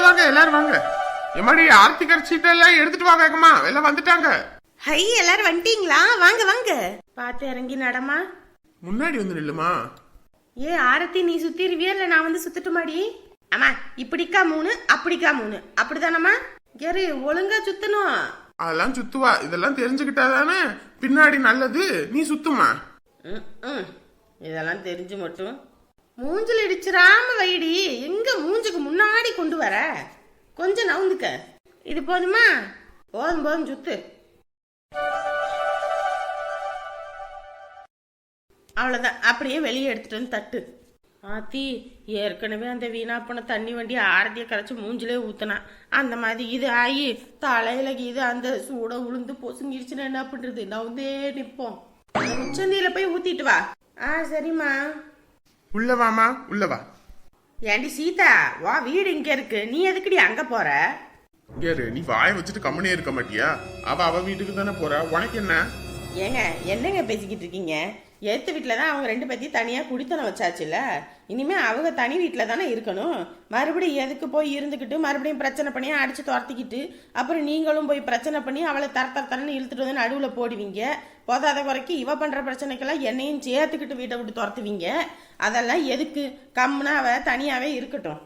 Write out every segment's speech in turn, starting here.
வாங்க எல்லாரும் வாங்க. எம்மாடி ஆர்த்தி கரைச்சிட்டு எல்லாம் எடுத்துட்டு வாங்க ஏக்கம்மா. எல்லாம் வந்துட்டாங்க. ஹை எல்லாரும் வந்துட்டீங்களா? வாங்க வாங்க. பார்த்து இறங்கி நடமா? முன்னாடி வந்து நில்லுமா? ஏ ஆரத்தி நீ சுத்திருவியா இல்ல நான் வந்து சுத்தட்டுமாடி? அம்மா இப்படிக்கா மூணு அப்படிக்கா மூணு. அப்படிதானம்மா? யாரு ஒழுங்கா சுத்தணும். அதெல்லாம் சுத்துவா. இதெல்லாம் தெரிஞ்சுக்கிட்டாதானே பின்னாடி நல்லது நீ சுத்துமா. இதெல்லாம் தெரிஞ்சு மட்டும். மூஞ்சில் இடிச்சிடாம வைடி. எங்க மூஞ்சுக்கு முன்னாடி கொண்டு வர? கொஞ்சம் நவுந்துக்க. இது போதுமா? போதும் போதும் சுத்து. அவ்வளோதான் அப்படியே வெளியே எடுத்துட்டு வந்து தட்டு. ஆத்தி ஏற்கனவே அந்த வீணா போன தண்ணி வண்டி ஆரத்தியை கரைச்சி மூஞ்சிலே ஊற்றினான் அந்த மாதிரி இது ஆகி தலையில இது அந்த சூட உளுந்து பொசுங்கிருச்சுன்னா என்ன பண்ணுறது நவுந்தே நிற்போம் அந்த உச்சந்தியில போய் ஊத்திட்டு வா. ஆ சரிம்மா. உள்ள வாமா உள்ள வா. ஏண்டி சீதா வா வீடு இங்க இருக்கு. நீ எதுக்குடி அங்க போற? யாரு நீ வாயை வச்சுட்டு கம்முனே இருக்க மாட்டியா? அவ அவ வீட்டுக்கு தானே போறா. உனக்கு என்ன? ஏங்க என்னங்க பேசிக்கிட்டு இருக்கீங்க? ஏத்து வீட்டில் தான் அவங்க ரெண்டு பேர்த்தையும் தனியாக குடித்தனம் வச்சாச்சுல்ல? இனிமேல் அவங்க தனி வீட்டில் தானே இருக்கணும். மறுபடியும் எதுக்கு போய் இருந்துக்கிட்டு மறுபடியும் பிரச்சனை பண்ணி அடித்து துரத்திக்கிட்டு அப்புறம் நீங்களும் போய் பிரச்சனை பண்ணி அவளை தர தர தரன்னு இழுத்துட்டு வந்து நடுவில் போடுவீங்க. போதாத குறைக்கு இவ பண்ணுற பிரச்சனைக்கெல்லாம் என்னையும் சேர்த்துக்கிட்டு வீட்டை விட்டு துரத்துவீங்க. அதெல்லாம் எதுக்கு? கம்முனா தனியாகவே இருக்கட்டும்.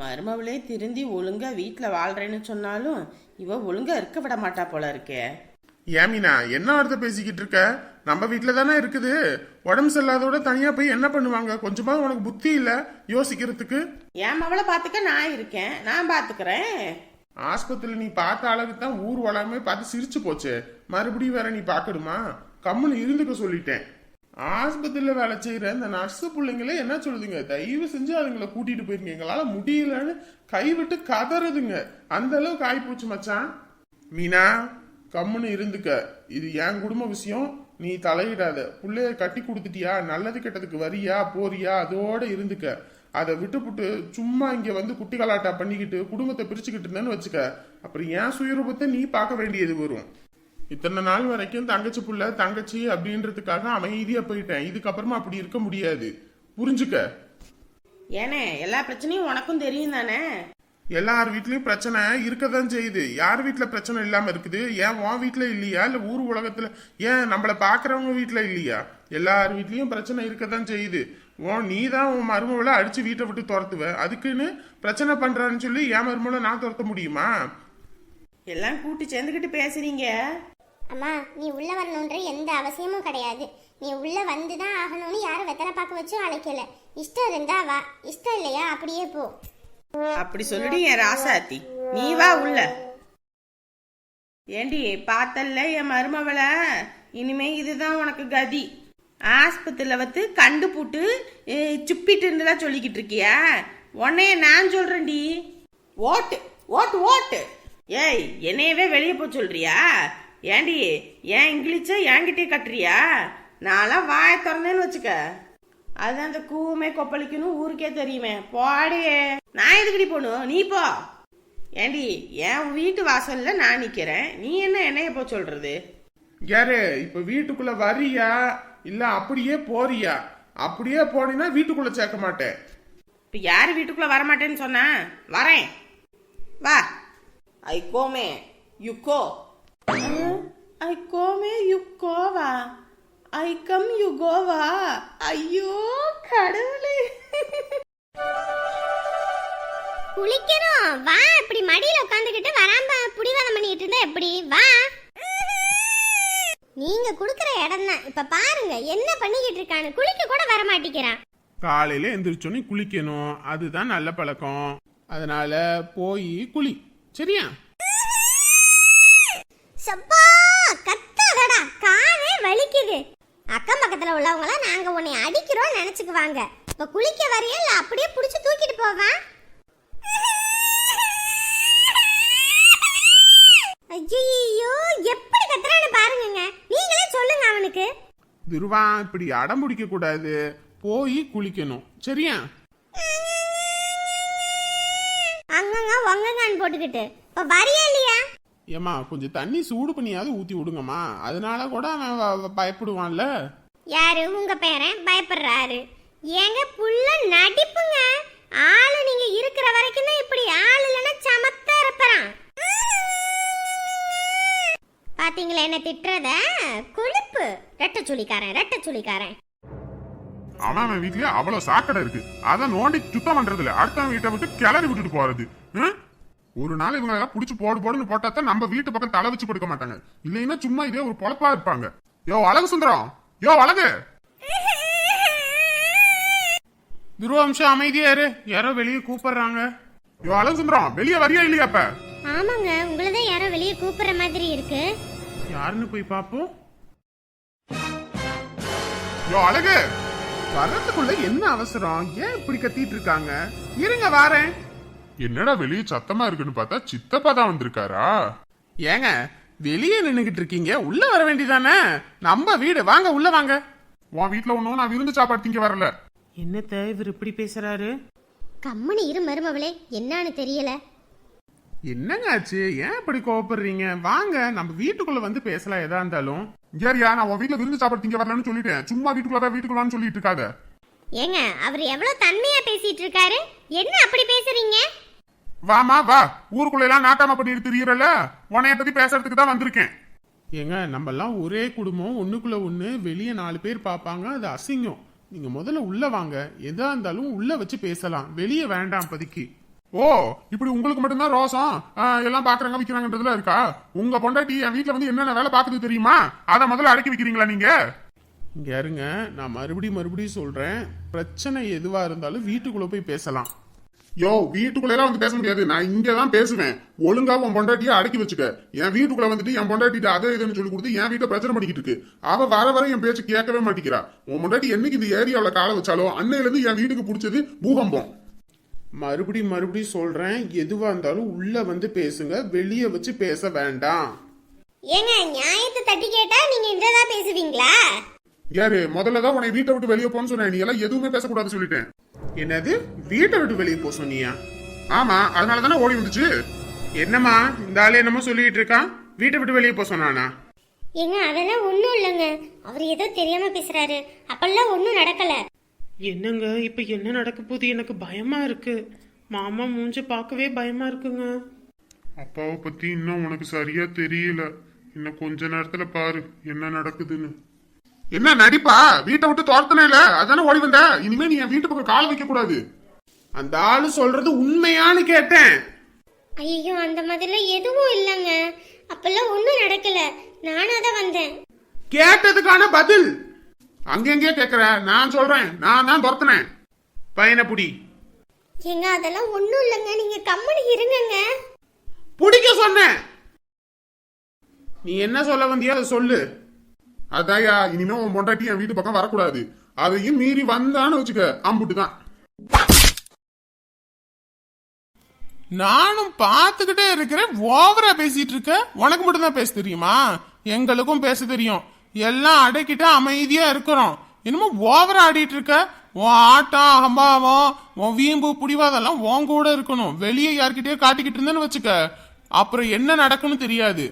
மருமவளே திருந்தி ஒழுங்காக வீட்டில் வாழ்கிறேன்னு சொன்னாலும் இவ ஒழுங்காக இருக்க விட மாட்டா போல இருக்கே. ஏமினா என்ன வார்த்தை பேசிக்கிட்டு இருக்க? நம்ம வீட்டுல தானே இருக்குது. உடம்பு சரியில்லாதோட தனியா போய் என்ன பண்ணுவாங்க? கொஞ்சமா உனக்கு புத்தி இல்ல யோசிக்கிறதுக்கு? என் மவளை பார்த்துக்க நான் இருக்கேன். நான் பார்த்துக்கிறேன். ஆஸ்பத்திரியில நீ பார்த்த அளவுக்கு தான் ஊர் வளாமே பார்த்து சிரிச்சு போச்சு. மறுபடியும் வேற நீ பார்க்கணுமா? கம்முன்னு இருந்துக்க சொல்லிட்டேன். ஆஸ்பத்திரியில வேலை செய்யற இந்த நர்ஸு பிள்ளைங்களே என்ன சொல்லுதுங்க? தயவு செஞ்சு அதுங்களை கூட்டிட்டு போயிருங்க. எங்களால முடியலன்னு கைவிட்டு கதறுதுங்க. அந்த அளவுக்கு ஆயிப்போச்சு மச்சான். மீனா கம்முன்னு இருந்துக்க. இது என் குடும்ப விஷயம். நீ தலையிடாத. பிள்ளைய கட்டி கொடுத்துட்டியா? நல்லது கெட்டதுக்கு வரியா? போறியா? அதோட இருந்துக்க. அதை விட்டுப்புட்டு சும்மா இங்கே வந்து குட்டி கலாட்டா பண்ணிக்கிட்டு குடும்பத்தை பிரிச்சுக்கிட்டு இருந்தேன்னு வச்சுக்க. அப்புறம் என் சுயரூபத்தை நீ பார்க்க வேண்டியது வரும். இத்தனை நாள் வரைக்கும் தங்கச்சி புள்ள தங்கச்சி அப்படின்றதுக்காக அமைதியா போயிட்டேன். இதுக்கப்புறமா அப்படி இருக்க முடியாது. புரிஞ்சுக்க. ஏனே எல்லா பிரச்சனையும் உனக்கும் தெரியும் தானே? எல்லார் வீட்லயும் பிரச்சனை இருக்கதான் செய்யுது. யார் வீட்ல பிரச்சனை இல்லாம இருக்குது? ஏன் உன் வீட்ல இல்லையா? இல்ல ஊர் உலகத்துல ஏன் நம்மள பாக்குறவங்க வீட்ல இல்லையா? எல்லார் வீட்லயும் பிரச்சனை இருக்கதான் செய்யுது. உன் நீ தான் உன் மருமகளை அடிச்சு வீட்டை விட்டு துரத்துவ. அதுக்குன்னு பிரச்சனை பண்றான்னு சொல்லி என் மருமகளை நான் துரத்த முடியுமா? எல்லாம் கூட்டி சேர்ந்துக்கிட்டு பேசுறீங்க. அம்மா நீ உள்ள வரணுன்ற எந்த அவசியமும் கிடையாது. நீ உள்ள வந்து தான் ஆகணும்னு யாரும் வெத்தலை பார்க்க வச்சும் அழைக்கல. இஷ்டம் இருந்தா வா. இஷ்டம் இல்லையா? அப்படியே போ. அப்படி சொல்லுடி என் ராசாத்தி. நீ வா உள்ள. ஏண்டி பார்த்தல்ல என் மருமவளை? இனிமே இதுதான் உனக்கு கதி. ஆஸ்பத்திரியில் வந்து கண்டு போட்டு சுப்பிட்டு இருந்ததா சொல்லிக்கிட்டு இருக்கியா? உன்னைய நான் சொல்றேன்டி. ஓட்டு ஓட்டு ஓட்டு. ஏய் என்னையவே வெளியே போக சொல்றியா? ஏண்டி ஏன் இங்கிலீஷை என்கிட்டயே கட்டுறியா? நான்லாம் வாயை திறந்தேன்னு வச்சுக்க. அது அந்த கூவுமே கொப்பளிக்கணும் ஊருக்கே தெரியுமே. போடி. நான் எதுக்குடி போகணும் நீ போ. ஏண்டி என் வீட்டு வாசல்ல நான் நிக்கிறேன். நீ என்ன என்னைய போ சொல்றது? யாரு இப்ப வீட்டுக்குள்ள வரியா? இல்ல அப்படியே போறியா? அப்படியே போனீங்கன்னா வீட்டுக்குள்ள சேர்க்க மாட்டேன். இப்ப யாரு வீட்டுக்குள்ள வரமாட்டேன்னு சொன்னா? வரேன். வா. I come you go. I come you Goa. I come you Goa. ஐயோ கடவுளே. குளிக்கணும். வா இப்படி மடியில உட்காந்துக்கிட்டு வராம புடிவாதம் பண்ணிட்டு இருந்தா எப்படி? வா. நீங்க குடுக்குற இடம் தான் இப்ப பாருங்க என்ன பண்ணிக்கிட்டு இருக்கான்னு. குளிக்க கூட வர மாட்டேங்கிறான். காலையில எந்திரிச்சோன்னே குளிக்கணும். அதுதான் நல்ல பழக்கம். அதனால போய் குளி. சரியா? சப்பா அக்கம் பக்கத்துல உள்ளவங்களாம் நாங்க உன்னை அடிக்கிறோம் நினைச்சுக்குவாங்க. இப்ப குளிக்க வரையா இல்ல அப்படியே புடிச்சு தூக்கிட்டு போவா? ஐயோ எப்படி கத்துறான்னு பாருங்கங்க. நீங்களே சொல்லுங்க அவனுக்கு. துருவா இப்படி அடம் பிடிக்க கூடாது. போய் குளிக்கணும். சரியா? அங்கங்க ஒங்கங்கன்னு போட்டுக்கிட்டு. இப்ப வரியா இல்லையா? ஏம்மா கொஞ்சம் தண்ணி சூடு பண்ணியாவது ஊத்தி விடுங்கம்மா. அதனால கூட அவன் பயப்படுவான்ல. யாரு? உங்க பேரன் பயப்படுறாரு. ஏங்க புள்ள நடிப்புங்க. ஆளு நீங்க இருக்கிற வரைக்கும் தான் இப்படி ஆள் இல்லைன்னா சமத்தா இருப்பறான் பாத்தீங்களா என்ன திட்டுறத? கொழுப்பு. ரெட்ட சுளிக்காரன் ரெட்ட சுளிக்காரன் அவன் அவன் வீட்லயே அவ்வளவு சாக்கடை இருக்கு. அதை நோண்டி சுத்தம் பண்றது இல்ல அடுத்தவன் வீட்டை விட்டு கிளறி விட்டுட்டு போறது. ஹம்? ஒரு நாள் இவங்க எல்லாம் புடிச்சு போடு போடுன்னு போட்டா தான் நம்ம வீட்டு பக்கம் தலை வச்சு கொடுக்க மாட்டாங்க. இல்லைன்னா சும்மா இதே ஒரு பொழப்பா இருப்பாங்க. யோ அழகு சுந்தரம். யோ அழகு. துருவம்சம் அமைதியா இரு. யாரோ வெளியே கூப்பிடுறாங்க. யோ அழகு சுந்தரம் வெளியே வரியா இல்லையா அப்ப? ஆமாங்க உங்களை தான் யாரோ வெளியே கூப்பிடுற மாதிரி இருக்கு. யாருன்னு போய் பாப்போம் யோ அழகு. வர்றதுக்குள்ள என்ன அவசரம்? ஏன் இப்படி கத்திட்டு இருக்காங்க? இருங்க வாரேன். என்னடா வெளியே சத்தமா இருக்குன்னு பார்த்தா சித்தப்பா தான் வந்திருக்காரா? ஏங்க வெளியே நின்னுகிட்டு இருக்கீங்க உள்ள வர வேண்டியதானே? நம்ம வீடு வாங்க உள்ள வாங்க. உன் வீட்டுல ஒண்ணும் நான் விருந்து சாப்பாடு திங்க வரல. என்னத்த இவர் இப்படி பேசுறாரு? கம்முனு இரு மருமவளே என்னன்னு தெரியல. என்னங்க ஆச்சு? ஏன் இப்படி கோவப்படுறீங்க? வாங்க நம்ம வீட்டுக்குள்ள வந்து பேசலாம் எதா இருந்தாலும். ஏரியா நான் உன் வீட்டுல விருந்து சாப்பாடு திங்க வரலன்னு சொல்லிட்டேன். சும்மா வீட்டுக்குள்ள தான் வீட்டுக்குள்ளான்னு சொல்லிட்டு இருக்காத. ஏங்க அவர் எவ்வளவு தன்மையா பேசிட்டு இருக்காரு என்ன அப்படி பேசுறீங்க? வாமா வா. ஊருக்குள்ள எல்லாம் நாட்டாம பண்ணிட்டு திரியறல உன்னைய பத்தி பேசுறதுக்கு தான் வந்திருக்கேன். ஏங்க நம்ம எல்லாம் ஒரே குடும்பம் ஒண்ணுக்குள்ள ஒண்ணு. வெளியே நாலு பேர் பார்ப்பாங்க அது அசிங்கம். நீங்க முதல்ல உள்ள வாங்க. எதா இருந்தாலும் உள்ள வச்சு பேசலாம். வெளியே வேண்டாம் இப்போதைக்கு ஓ இப்படி உங்களுக்கு மட்டும்தான் ரோசம் ஆ, எல்லாம் பாக்குறாங்க விக்கிறாங்கன்றதுல இருக்கா? உங்க பொண்டாட்டி என் வீட்டுல வந்து என்னென்ன வேலை பாக்குது தெரியுமா? அதை முதல்ல அடக்கி வைக்கிறீங்களா நீங்க? இங்க இருங்க நான் மறுபடியும் மறுபடியும் சொல்றேன். பிரச்சனை எதுவா இருந்தாலும் வீட்டுக்குள்ள போய் பேசலாம். யோ வீட்டுக்குள்ள எல்லாம் வந்து பேச முடியாது. நான் இங்க தான் பேசுவேன். ஒழுங்கா உன் பொண்டாட்டியை அடக்கி வச்சுக்க. என் வீட்டுக்குள்ள வந்துட்டு என் பொண்டாட்டிட்ட அதை இதுன்னு சொல்லி கொடுத்து என் வீட்டை பிரச்சனை பண்ணிக்கிட்டு இருக்கு. அவ வர வர என் பேச்சு கேட்கவே மாட்டேங்கிறா. உன் பொண்டாட்டி என்னைக்கு இந்த ஏரியாவுல காலை வச்சாலோ அன்னையில இருந்து என் வீட்டுக்கு பிடிச்சது பூகம்பம். மறுபடியும் மறுபடியும் சொல்றேன். எதுவா இருந்தாலும் உள்ள வந்து பேசுங்க. வெளியே வச்சு பேச வேண்டாம். ஏங்க நியாயத்தை தட்டி கேட்டா நீங்க இததான் பேசுவீங்களா? யாரு முதல்ல தான் உன்னை வீட்டை விட்டு வெளியே போன்னு சொன்னேன் நீ எல்லாம் எதுவுமே பேசக்கூடாதுன்னு சொல்லிட்டேன். என்னது? வீட்டை விட்டு வெளியே போக சொன்னியா? ஆமா அதனால தானே ஓடி வந்துச்சு? என்னம்மா இந்த ஆளு என்னமோ சொல்லிட்டு இருக்கான் வீட்டை விட்டு வெளியே போக சொன்னானா? ஏங்க அதெல்லாம் ஒண்ணும் இல்லைங்க. அவர் ஏதோ தெரியாம பேசுறாரு. அப்பெல்லாம் ஒண்ணும் நடக்கல. என்னங்க இப்ப என்ன நடக்க போகுது? எனக்கு பயமா இருக்கு. மாமா மூஞ்சி பார்க்கவே பயமா இருக்குங்க. அப்பாவை பத்தி இன்னும் உனக்கு சரியா தெரியல. இன்னும் கொஞ்ச நேரத்துல பாரு என்ன நடக்குதுன்னு. என்ன நடிப்பா? வீட்டை விட்டு துரத்தனே இல்ல? அதானே ஓடி வந்த? இனிமே நீ என் வீட்டு பக்கம் கால் வைக்க கூடாது. அந்த ஆளு சொல்றது உண்மையான்னு கேட்டேன். ஐயோ அந்த மாதிரிலாம் எதுவும் இல்லைங்க. அப்பெல்லாம் ஒண்ணும் நடக்கல. நானா தான் வந்தேன். கேட்டதுக்கான பதில். அங்கெங்கே கேக்குற? நான் சொல்றேன். நான் தான் துரத்துனேன். பையனை புடி ஏங்க அதெல்லாம் ஒண்ணும் இல்லைங்க. நீங்க கம்முனு இருங்கங்க. பிடிக்க சொன்னேன். நீ என்ன சொல்ல வந்தியோ அதை சொல்லு. அதாயா இனிமே உன் பொண்டாட்டி என் வீட்டு பக்கம் வரக்கூடாது. அதையும் மீறி வந்தான்னு வச்சுக்க அம்புட்டு தான் நானும் பார்த்துக்கிட்டே இருக்கிறேன் ஓவரா பேசிட்டு இருக்க. உனக்கு மட்டும் தான் பேச தெரியுமா? எங்களுக்கும் பேச தெரியும். எல்லாம் அடக்கிட்டு அமைதியா இருக்கிறோம். என்னமோ ஓவரா ஆடிட்டு இருக்க. உன் ஆட்டம் அகம்பாவம் உன் வீம்பு புடிவாதெல்லாம் உன் கூட இருக்கணும். வெளியே யார்கிட்டயோ காட்டிக்கிட்டு இருந்தேன்னு வச்சுக்க. அப்புறம் என்ன நடக்கும்னு தெரியாது.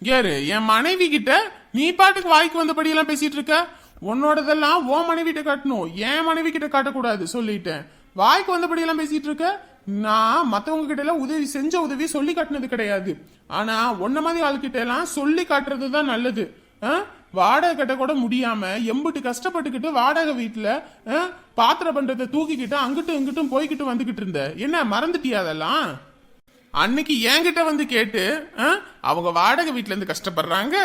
யாரு என் மனைவி கிட்ட நீ பாட்டுக்கு வாய்க்கு வந்தபடி எல்லாம் பேசிட்டு இருக்க உன்னோடதெல்லாம் ஓ மனைவிட்ட காட்டணும். என் மனைவி கிட்ட காட்டக்கூடாது சொல்லிட்டேன். வாய்க்கு வந்தபடி எல்லாம் பேசிட்டு இருக்க நான் மற்றவங்க கிட்ட எல்லாம் உதவி செஞ்ச உதவி சொல்லி காட்டினது கிடையாது. ஆனா உன்ன மாதிரி ஆள்கிட்ட எல்லாம் சொல்லி காட்டுறது தான் நல்லது. ஆ? வாடகை கட்ட கூட முடியாம எம்பிட்டு கஷ்டப்பட்டுக்கிட்டு வாடகை வீட்டுல பாத்திரம் பண்றதை தூக்கிக்கிட்டு அங்கிட்டும் இங்கிட்டும் போய்கிட்டு வந்துகிட்டு இருந்த. என்ன மறந்துட்டியா அதெல்லாம்? அன்னைக்கு என்கிட்ட வந்து கேட்டு ஆ, அவங்க வாடகை வீட்டிலேருந்து கஷ்டப்படுறாங்க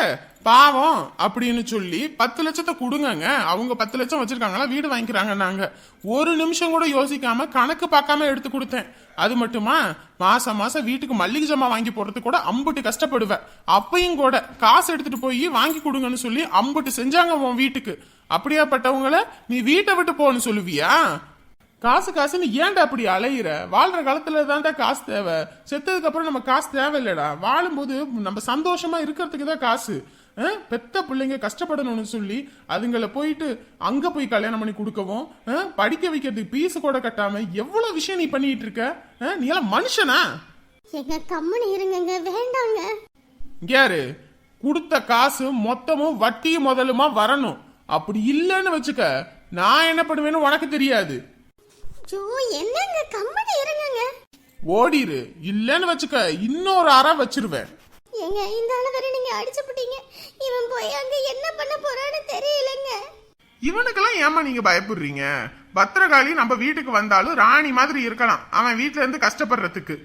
பாவம் அப்படின்னு சொல்லி பத்து லட்சத்தை கொடுங்கங்க. அவங்க பத்து லட்சம் வச்சிருக்காங்களா வீடு வாங்கிக்கிறாங்க நாங்க ஒரு நிமிஷம் கூட யோசிக்காம கணக்கு பார்க்காம எடுத்து கொடுத்தேன். அது மட்டுமா? மாசம் மாசம் வீட்டுக்கு மல்லிகை ஜமா வாங்கி போடுறது கூட அம்புட்டு கஷ்டப்படுவேன். அப்பையும் கூட காசு எடுத்துட்டு போய் வாங்கி கொடுங்கன்னு சொல்லி அம்புட்டு செஞ்சாங்க உன் வீட்டுக்கு. அப்படியாப்பட்டவங்கள நீ வீட்டை விட்டு போன்னு சொல்லுவியா? காசு காசுன்னு ஏன்டா அப்படி அலையிற? வாழ்ற காலத்துல தான்டா காசு தேவை. செத்ததுக்கு அப்புறம் நம்ம காசு தேவையில்லடா. வாழும்போது நம்ம சந்தோஷமா இருக்கிறதுக்கு தான் காசு. பெத்த பிள்ளைங்க கஷ்டப்படணும்னு சொல்லி அதுங்கள போயிட்டு அங்க போய் கல்யாணம் பண்ணி கொடுக்கவும் படிக்க வைக்கிறதுக்கு பீஸ் கூட கட்டாம எவ்வளவு விஷயம் நீ பண்ணிட்டு இருக்க? நீ எல்லாம் மனுஷனா? ஏங்க கம்முனு இருங்கங்க. வேண்டாங்க. யாரு? கொடுத்த காசு மொத்தமும் வட்டியும் முதலுமா வரணும். அப்படி இல்லைன்னு வச்சுக்க நான் என்ன பண்ணுவேன்னு உனக்கு தெரியாது. ஜோ என்னங்க கம்மடி இருங்கங்க. ஓடிரு. இல்லன்னு வச்சுக்க இன்னொரு அறை வச்சிருவேன். ஏங்க இந்த ஆளு வரை நீங்க அடிச்சு போட்டீங்க. இவன் போய் அங்க என்ன பண்ண போறான்னு தெரியலங்க. இவனுக்கெல்லாம் ஏமா நீங்க பயப்படுறீங்க? பத்திரகாளி நம்ம வீட்டுக்கு வந்தாலும் ராணி மாதிரி இருக்கலாம். அவன் வீட்ல இருந்து கஷ்டப்படுறதுக்கு.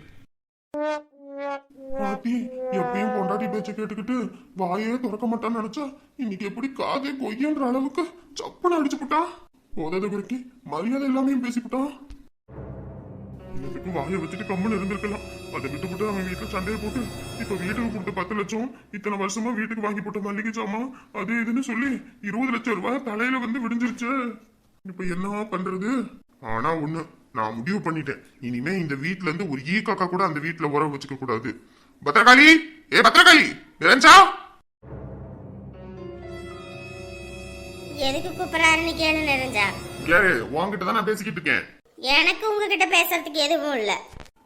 பாட்டி எப்பயும் பொண்டாட்டி பேச்ச கேட்டுக்கிட்டு வாயே திறக்க மாட்டான்னு நினைச்சா இன்னைக்கு எப்படி காதே கொய்யன்ற அளவுக்கு சப்புன்னு அடிச்சு போட்டான் போதாத மரியாதை எல்லாமே பேசிவிட்டான் இதுக்கு வாயை வச்சுட்டு கம்முன்னு இருந்திருக்கலாம். அதை விட்டு விட்டு அவன் வீட்டுல சண்டையை போட்டு இப்ப வீட்டுக்கு கொடுத்த பத்து லட்சம் இத்தனை வருஷமா வீட்டுக்கு வாங்கி போட்ட மல்லிகை சாமான் அது இதுன்னு சொல்லி இருபது லட்சம் ரூபாய் தலையில வந்து விடிஞ்சிருச்சு. இப்ப என்ன பண்றது? ஆனா ஒண்ணு நான் முடிவு பண்ணிட்டேன். இனிமே இந்த வீட்டுல இருந்து ஒரு ஈ காக்கா கூட அந்த வீட்டுல உறவு வச்சுக்க கூடாது. பத்திரகாளி! ஏ பத்திரகாளி! நிரஞ்சா! எதுக்கு கூப்பிடறாருன்னு கேளு நிறைஞ்சா யாரு உன்கிட்ட தான் நான் பேசிக்கிட்டு இருக்கேன். எனக்கு உங்ககிட்ட பேசுறதுக்கு எதுவும் இல்ல.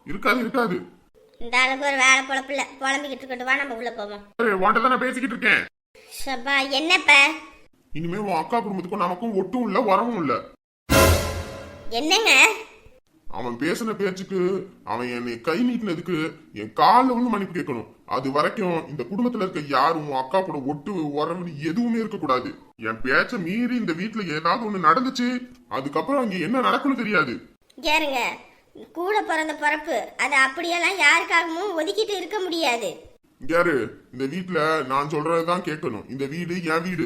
இருக்காது இருக்காது. இந்த ஆளுக்கு ஒரு வேலை பொழப்பு இல்ல. புலம்பிக்கிட்டு இருக்கட்டும். வா நம்ம உள்ள போவோம். உன்கிட்ட தான் நான் பேசிக்கிட்டு இருக்கேன். ஷபா என்னப்ப? இனிமே உன் அக்கா குடும்பத்துக்கும் நமக்கும் ஒட்டும் இல்ல வரவும் இல்ல. என்னங்க? அவன் பேசின பேச்சுக்கு அவன் என்னை கை நீட்டினதுக்கு என் காலில் வந்து மன்னிப்பு கேட்கணும். அது வரைக்கும் இந்த குடும்பத்துல இருக்க யாரும் அக்கா கூட ஒட்டு உறவு எதுவுமே இருக்கக்கூடாது. என் பேச்ச மீறி இந்த வீட்டுல ஏதாவது ஒண்ணு நடந்துச்சு அதுக்கப்புறம் அங்க என்ன நடக்கும்னு தெரியாது. கேருங்க கூட பிறந்த பிறப்பு அது அப்படியெல்லாம் யாருக்காகவும் ஒதுக்கிட்டு இருக்க முடியாது. யாரு? இந்த வீட்டுல நான் சொல்றதுதான் கேட்கணும். இந்த வீடு என் வீடு.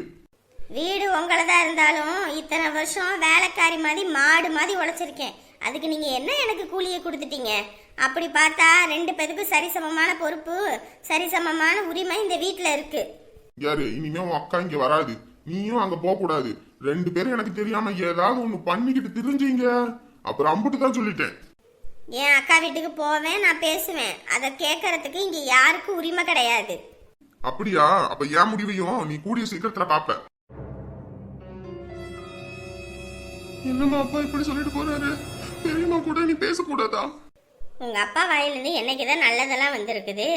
வீடு உங்களதா இருந்தாலும் இத்தனை வருஷம் வேலைக்காரி மாதிரி மாடு மாதிரி உழைச்சிருக்கேன். அதுக்கு நீங்க என்ன எனக்கு கூலியை கொடுத்துட்டீங்க? அப்படி பார்த்தா ரெண்டு பேருக்கும் சரிசமமான பொறுப்பு சரிசமமான உரிமை இந்த வீட்ல இருக்கு. யாரு? இனிமே உன் அக்கா இங்க வராது. நீயும் அங்க போக கூடாது. ரெண்டு பேரும் எனக்கு தெரியாம ஏதாவது ஒண்ணு பண்ணிக்கிட்டு தெரிஞ்சீங்க. அப்புறம் அம்புட்டு தான் சொல்லிட்டேன். என் அக்கா வீட்டுக்கு போவேன் நான் பேசுவேன். அதை கேட்கறதுக்கு இங்க யாருக்கும் உரிமை கிடையாது. அப்படியா? அப்ப என் முடிவையும் நீ கூடிய சீக்கிரத்துல பாப்ப என்னம்மா அப்பா இப்படி சொல்லிட்டு போறாரு? பெரியம்மா கூட நீ பேசக்கூடாதா? உங்க அப்பா வாயிலிருந்து என்னைக்குதான் நல்லதெல்லாம் வந்திருக்குது?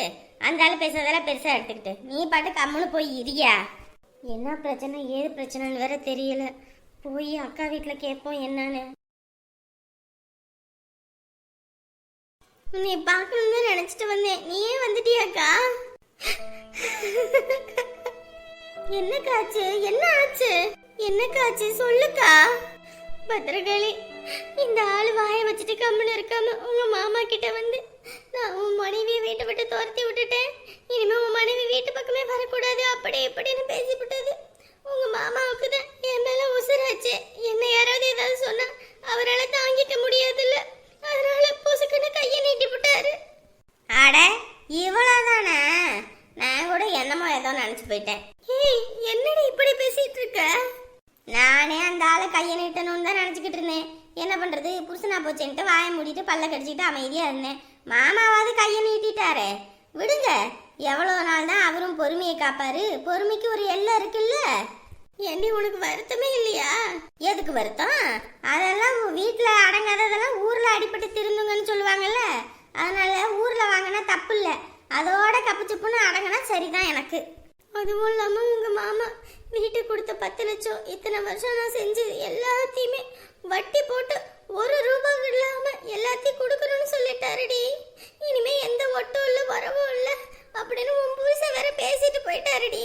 அந்த ஆள் பேசுறதெல்லாம் பெருசா எடுத்துக்கிட்டு. நீ பாட்டு கம்முன்னு போய் இரியா என்ன பிரச்சனை ஏது பிரச்சனைன்னு வேற தெரியல. போய் அக்கா வீட்டுல கேட்போம் என்னன்னு. நீ பார்க்கணும்னு நினைச்சிட்டு வந்தேன். நீயே வந்துட்டியாக்கா என்னக்காச்சு என்ன ஆச்சு? என்னக்காச்சு சொல்லுக்கா. பத்திரகாளி இந்த ஆளு வாயை வச்சுட்டு கம்முன்னு இருக்காம உங்க மாமா கிட்ட வந்து நான் உன் மனைவியை வீட்டை விட்டு துரத்தி விட்டுட்டேன். இனிமே உன் மனைவி வீட்டு பக்கமே வரக்கூடாது. அப்படி இப்படின்னு பேசிவிட்டது. உங்க மாமாவுக்கு தான் என் மேல உசுராச்சு. என்ன யாராவது ஏதாவது சொன்னா அவரால் தாங்கிக்க முடியாதுல்ல. அதனால பொசுக்குன்னு கையை நீட்டி விட்டாரு. அட இவ்வளவுதானே? நான் கூட என்னமோ ஏதோ நினைச்சு போயிட்டேன். ஏய் என்னடி இப்படி பேசிட்டு இருக்க? நானே அந்த கையை நீட்டணும்னு தான் நினச்சிக்கிட்டு இருந்தேன். என்ன பண்ணுறது புருஷனா போச்சேன்ட்டு வாயை மூடிட்டு பல்ல கடிச்சிட்டு அமைதியாக இருந்தேன். மாமாவாவது கையை நீட்டிட்டாரே. விடுங்க. எவ்வளோ நாள் தான் அவரும் பொறுமையை காப்பாரு? பொறுமைக்கு ஒரு எல்லை இருக்குல்ல? ஏண்டி உனக்கு வருத்தமே இல்லையா? எதுக்கு வருத்தம்? அதெல்லாம் வீட்டில் அடங்காததெல்லாம் ஊரில் அடிபட்டு திருந்துங்கன்னு சொல்லுவாங்கல்ல. அதனால ஊரில் வாங்கினா தப்பு இல்லை. அதோட கப்பு சுப்புன்னு அடங்கினா சரிதான் எனக்கு. அதுவும் இல்லாமல் உங்கள் மாமா வீட்டுக்கு கொடுத்த பத்து லட்சம் இத்தனை வருஷம் நான் செஞ்சது எல்லாத்தையுமே வட்டி போட்டு ஒரு ரூபாய் இல்லாம எல்லாத்தையும் கொடுக்கணும்னு சொல்லிட்டாருடி. இனிமே எந்த ஒட்டும் இல்ல வரவும் இல்ல அப்படின்னு உன் புருஷன் வேற பேசிட்டு போயிட்டாருடி.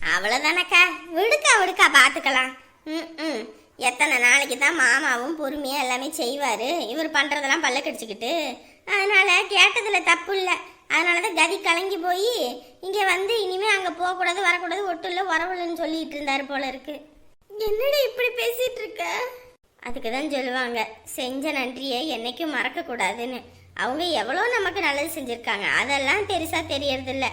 அவ்வளவுதானக்கா? விடுக்கா விடுக்கா பாத்துக்கலாம். ம் ம். எத்தனை நாளைக்கு தான் மாமாவும் பொறுமையா எல்லாமே செய்வாரு. இவர் பண்றதெல்லாம் பல்ல கடிச்சுக்கிட்டு. அதனால கேட்டதுல தப்பு இல்லை. அதனால தான் கதி கலங்கி போய் இங்கே வந்து இனிமேல் அங்கே போகக்கூடாது வரக்கூடாது ஒட்டு இல்லை வரவில்லைன்னு சொல்லிட்டு இருந்தாரு போல இருக்கு. என்னடி இப்படி பேசிட்டு இருக்க? அதுக்கு தான் சொல்லுவாங்க செஞ்ச நன்றியை என்னைக்கும் மறக்கக்கூடாதுன்னு. அவங்க எவ்வளோ நமக்கு நல்லது செஞ்சுருக்காங்க. அதெல்லாம் பெருசாக தெரியறதில்ல.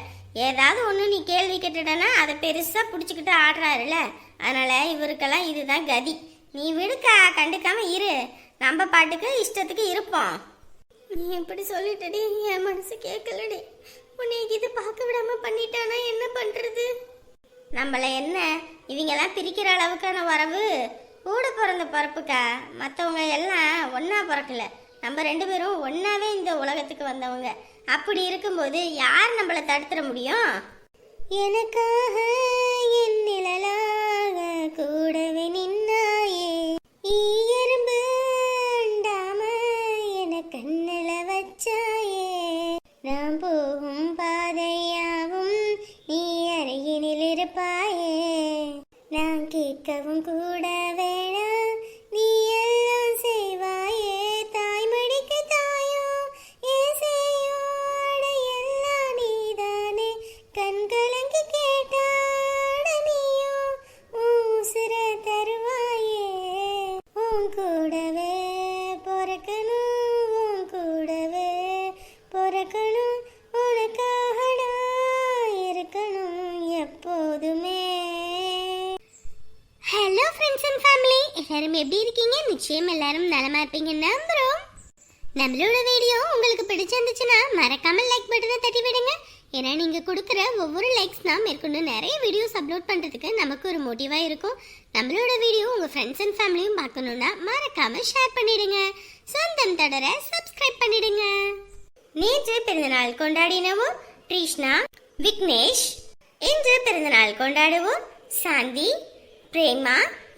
ஏதாவது ஒன்று நீ கேள்வி கேட்டுட்டனா அதை பெருசாக பிடிச்சிக்கிட்டு ஆடுறாருல அதனால் இவருக்கெல்லாம் இதுதான் கதி. நீ விடுக்கா கண்டுக்காமல் இரு. நம்ம பாட்டுக்கு இஷ்டத்துக்கு இருப்போம். நீ இப்படி சொல்லிட்டடி என் மனசு கேட்கலடி. உன்னை இது பார்க்க விடாம பண்ணிட்டானா என்ன பண்றது? நம்மள என்ன இவங்கெல்லாம் பிரிக்கிற அளவுக்கான வரவு? கூட பிறந்த பிறப்புக்கா மற்றவங்க எல்லாம் ஒன்றா பிறக்கல. நம்ம ரெண்டு பேரும் ஒன்றாவே இந்த உலகத்துக்கு வந்தவங்க. அப்படி இருக்கும்போது யார் நம்மளை தடுத்துட முடியும்? எனக்காக என் நிழல எப்படி இருக்கீங்க? நிச்சயம் எல்லாரும் நலமா இருப்பீங்க நம்புறோம். நம்மளோட வீடியோ உங்களுக்கு பிடிச்சிருந்துச்சுன்னா மறக்காம லைக் பட்டனை தட்டி விடுங்க. ஏன்னா நீங்க கொடுக்குற ஒவ்வொரு லைக்ஸ் தான் மேற்கொண்டு நிறைய வீடியோஸ் அப்லோட் பண்றதுக்கு நமக்கு ஒரு மோட்டிவா இருக்கும். நம்மளோட வீடியோ உங்க ஃப்ரெண்ட்ஸ் அண்ட் ஃபேமிலியும் பார்க்கணும்னா மறக்காம ஷேர் பண்ணிடுங்க. சொந்தம் தொடர சப்ஸ்கிரைப் பண்ணிடுங்க. நேற்று பிறந்தநாள் கொண்டாடினவும் கிருஷ்ணா விக்னேஷ். இன்று பிறந்தநாள் கொண்டாடுவோம் சாந்தி பிரேமா